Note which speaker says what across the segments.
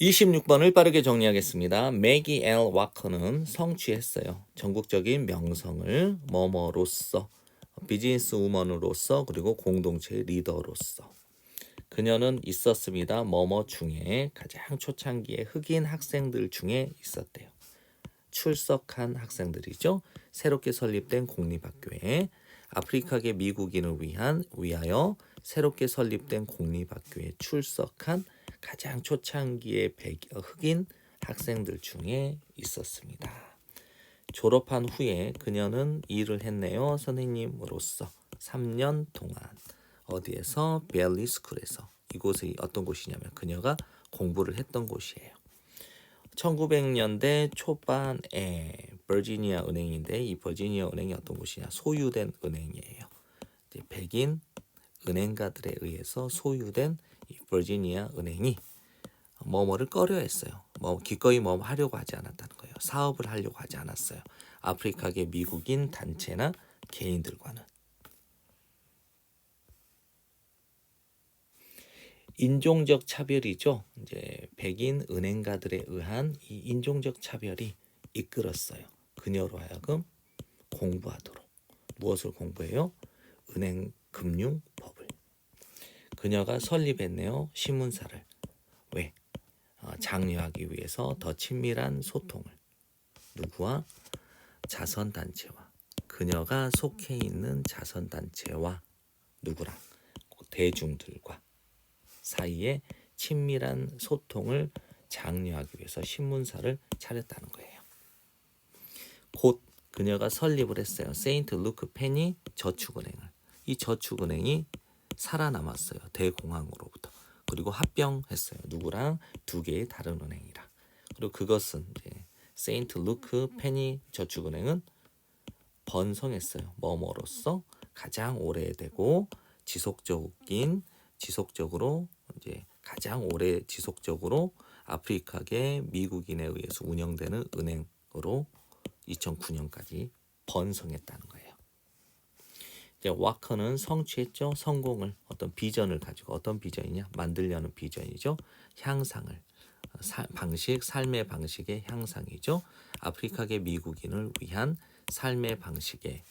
Speaker 1: 26번을 빠르게 정리하겠습니다. 매기 엘 와커는 성취했어요. 전국적인 명성을 뭐뭐로서 비즈니스 우먼으로서 그리고 공동체 리더로서 그녀는 있었습니다. 뭐뭐 중에 가장 초창기의 흑인 학생들 중에 있었대요. 출석한 학생들이죠. 새롭게 설립된 공립학교에 아프리카계 미국인을 위한 위하여 새롭게 설립된 공립학교에 출석한 가장 초창기의 백, 어, 흑인 학생들 중에 있었습니다. 졸업한 후에 그녀는 일을 했네요. 선생님으로서 3년 동안 어디에서 벨리 스쿨에서 이곳이 어떤 곳이냐면 그녀가 공부를 했던 곳이에요. 1900년대 초반에 버지니아 은행인데 이 버지니아 은행이 어떤 곳이냐 소유된 은행이에요. 백인 은행가들에 의해서 소유된 이 버지니아 은행이 뭐뭐를 꺼려했어요. 뭐 기꺼이 뭐 하려고 하지 않았다는 거예요. 사업을 하려고 하지 않았어요. 아프리카계 미국인 단체나 개인들과는 인종적 차별이죠. 이제 백인 은행가들에 의한 이 인종적 차별이 이끌었어요. 그녀로 하여금 공부하도록 무엇을 공부해요? 은행 금융. 그녀가 설립했네요. 신문사를. 왜? 어, 장려하기 위해서 더 친밀한 소통을 누구와 자선 단체와 그녀가 속해 있는 자선 단체와 누구랑 대중들과 사이에 친밀한 소통을 장려하기 위해서 신문사를 차렸다는 거예요. 곧 그녀가 설립을 했어요. 세인트 루크 페니 저축은행을. 이 저축은행이 살아남았어요. 대공황으로부터. 그리고 합병했어요. 누구랑 두 개의 다른 은행이랑. 그리고 그것은 이제 세인트 루크 페니 저축은행은 번성했어요. 뭐뭐로서 가장 오래되고 지속적인 지속적으로 이제 가장 오래 지속적으로 아프리카계 미국인에 의해서 운영되는 은행으로 2009년까지 번성했다는 거예요. 이제 와커는 성취했죠. 성공을 어떤 비전을 가지고 어떤 비전이냐 만들려는 비전이죠. 향상을 사, 방식 삶의 방식의 향상이죠. 아프리카계 미국인을 위한 삶의 방식의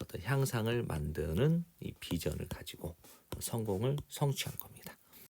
Speaker 1: 어떤 향상을 만드는 이 비전을 가지고 성공을 성취한 겁니다.